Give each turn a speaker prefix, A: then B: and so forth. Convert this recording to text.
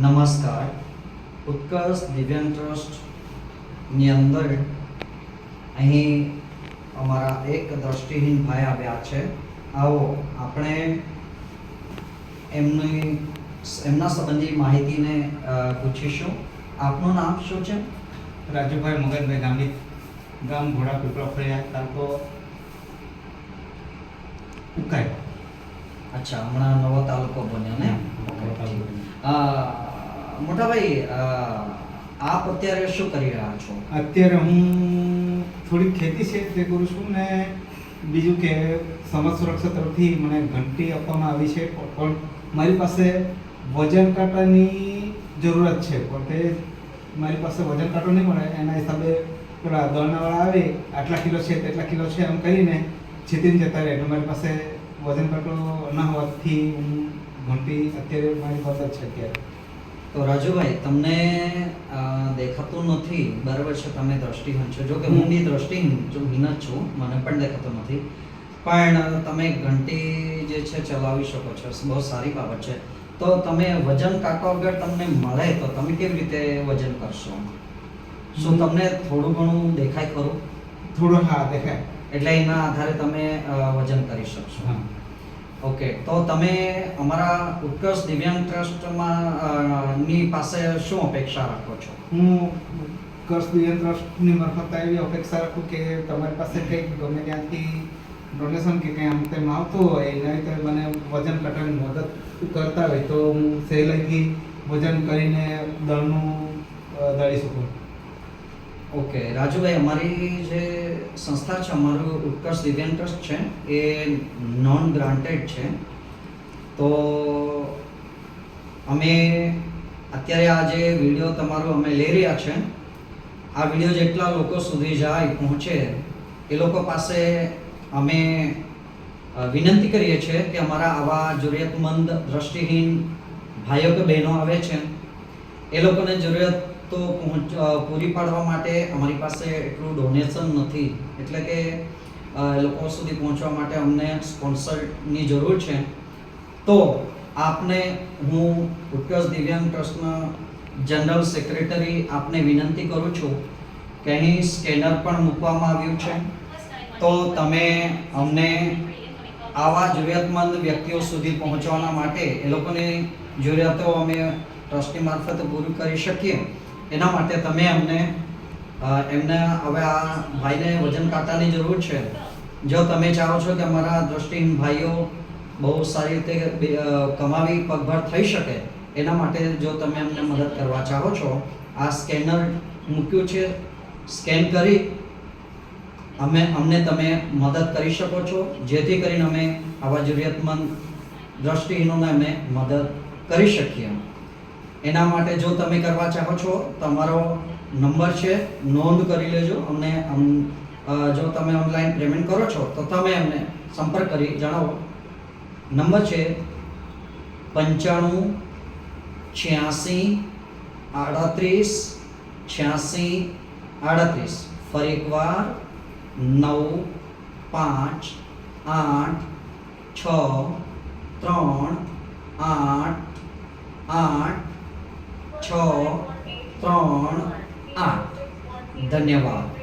A: નમસ્કાર. ઉત્કર્ષ દિવ્યાંગ ટ્રસ્ટની અંદર અહીં અમારા એક દ્રષ્ટિહીન ભાઈ આવ્યા છે. આવો આપણે એમની એમના સંબંધી માહિતીને પૂછીશું. આપનું નામ શું છે?
B: રાજુભાઈ મગનભાઈ ગામની ગામ ઘોડા પીપળા ફળિયા તાલુકો ઉકાઈ.
A: અચ્છા હમણાં નવો તાલુકો બન્યો ને. અ, મોટાભાઈ આપ અત્યારે શું કરી રહ્યા છો?
B: અત્યારે હું થોડીક ખેતી છે તે કરું છું ને બીજું કે સમાજ સુરક્ષા તરફથી મને ઘંટી આપવામાં આવી છે, પણ મારી પાસે વજન કાંટાની જરૂરત છે, પણ તે મારી પાસે વજન કાંટો નહીં મળે. એના હિસાબે પેલા દળનાવાળા આવે, આટલા કિલો છે, તેટલા કિલો છે, એમ કરીને છેતીને જતા રહે. એટલે મારી પાસે વજન કાંટો ના હોવાથી હું ઘંટી અત્યારે મારી પાસે છે અત્યારે.
A: તો રાજુભાઈ તમને દેખાતું નથી બરાબર છે તમે દ્રષ્ટિહીન છો જો કે હું બી દ્રષ્ટિહીન છું હીન જ છું મને પણ દેખાતું નથી. પણ તમે ઘંટી જે છે ચલાવી શકો છો બહુ સારી બાબત છે. તો તમે વજન કાંટો અગર તમને મળે તો તમે કેવી રીતે વજન કરશો? શું તમને થોડું ઘણું દેખાય ખરું?
B: થોડું હા દેખાય.
A: એટલે એના આધારે તમે વજન કરી શકશો.
B: હા.
A: ઓકે, તો તમે અમારા ઉત્કર્ષ દિવ્યાંગ ટ્રસ્ટમાં ની પાસે શું અપેક્ષા રાખો છો?
B: હું ઉત્કર્ષ દિવ્યાંગ ટ્રસ્ટની મારફત એવી અપેક્ષા રાખું કે તમારી પાસે કંઈક ગમે ત્યાંથી ડોનેશન કે કંઈ આમ તેમ આવતું હોય એના રીતે મને વજન ઘટાડવાની મદદ કરતા હોય તો હું સહેલાઈથી વજન કરીને દળનું દળી શકું.
A: ઓકે, રાજુભાઈ, અમારી જે સંસ્થા છે, અમારું ઉત્કર્ષ દિવ્યાંગ ટ્રસ્ટ છે, એ નોન ગ્રાન્ટેડ છે. તો અમે અત્યારે આ જે વીડિયો તમારો અમે લઈ રહ્યા છે, આ વીડિયો જેટલા લોકો સુધી જાય, પહોંચે, એ લોકો પાસે અમે વિનંતી કરીએ છીએ કે અમારા આવા જરૂરિયાતમંદ, દ્રષ્ટિહીન ભાઈઓ કે બહેનો આવે છે, એ લોકોને જરૂરિયાત તો પૂરી પાડવા માટે અમારી પાસે એટલું ડોનેશન નથી. એટલે કે લોકો સુધી પહોંચવા માટે અમને સ્પોન્સરની જરૂર છે. તો આપને હું ઉત્કર્ષ દિવ્યાંગ ટ્રસ્ટના જનરલ સેક્રેટરી આપને વિનંતી કરું છું કે અહીં સ્કેનર પણ મૂકવામાં આવ્યું છે. તો તમે અમને આવા જરૂરિયાતમંદ વ્યક્તિઓ સુધી પહોંચવાના માટે એ લોકોની જરૂરિયાતો અમે ટ્રસ્ટની મારફતે પૂરી કરી શકીએ. એના માટે તમે અમને એમને હવે આ ભાઈને વજન કાંટાની જરૂર છે. જો તમે ચાહો છો કે અમારા દ્રષ્ટિહીન ભાઈઓ બહુ સારી રીતે કમાવી, પગભર થઈ શકે, એના માટે જો તમે અમને મદદ કરવા ચાહો છો, આ સ્કેનર મૂક્યું છે. સ્કેન કરી અમે, અમને તમે મદદ કરી શકો છો. જેથી કરીને અમે આવા જરૂરિયાતમંદ દ્રષ્ટિહીનોને અમે મદદ કરી શકીએ. એના માટે જો તમે કરવા ચાહો છો તમારો નંબર છે નોંધ કરી લેજો. અમને અમ, જો તમે ઓનલાઈન પેમેન્ટ કરો છો તો તમે અમને સંપર્ક કરી જણાવો. નંબર છે પંચાણું છ્યાસી આડત્રીસ છ્યાસી આડત્રીસ. ફરી એકવાર નવ પાંચ આઠ છ ત્રણ આઠ આઠ ત્રણ આઠ. ધન્યવાદ.